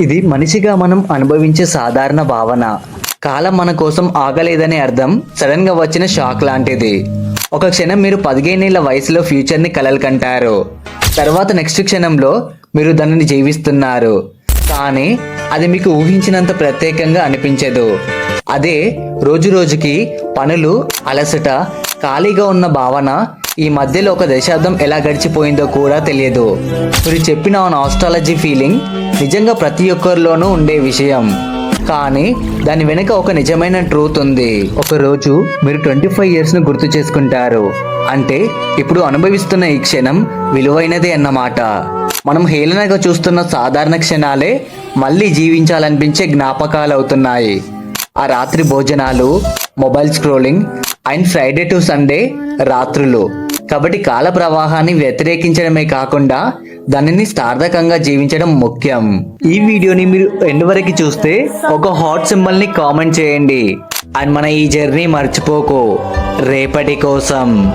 ఇది మనిషిగా మనం అనుభవించే సాధారణ భావన. కాలం మన కోసం ఆగలేదనే అర్థం సడన్గా వచ్చిన షాక్ లాంటిది. ఒక క్షణం మీరు పదిహేనేళ్ళ వయసులో ఫ్యూచర్ని కలలు కంటారు తర్వాత నెక్స్ట్ క్షణంలో మీరు దానిని జీవిస్తున్నారు. కానీ అది మీకు ఊహించినంత ప్రత్యేకంగా అనిపించదు. అదే రోజు రోజుకి పనులు అలసట ఖాళీగా ఉన్న భావన ఈ మధ్యలో ఒక దశాబ్దం ఎలా గడిచిపోయిందో కూడా తెలియదు. మీరు చెప్పిన నాస్ట్రాలజీ ఫీలింగ్ నిజంగా ప్రతి ఒక్కరిలోనూ ఉండే విషయం. కానీ దాని వెనుక ఒక నిజమైన ట్రూత్ ఉంది. ఒకరోజు మీరు ట్వంటీ ఫైవ్ ఇయర్స్ను గుర్తు చేసుకుంటారు. అంటే ఇప్పుడు అనుభవిస్తున్న ఈ క్షణం విలువైనదే అన్నమాట. మనం హేళనగా చూస్తున్న సాధారణ క్షణాలే మళ్ళీ జీవించాలనిపించే జ్ఞాపకాలు అవుతున్నాయి ఆ రాత్రి భోజనాలు mobile scrolling and Friday to Sunday రాత్రులు. కాబట్టి కాల ప్రవాహాన్ని వ్యతిరేకించడమే కాకుండా దానిని సార్థకంగా జీవించడం ముఖ్యం. ఈ వీడియోని మీరు ఎండ్ వరకు చూస్తే ఒక హాట్ సింబల్ని కామెంట్ చేయండి. అండ్ మన ఈ జర్నీ మర్చిపోకు. రేపటి కోసం.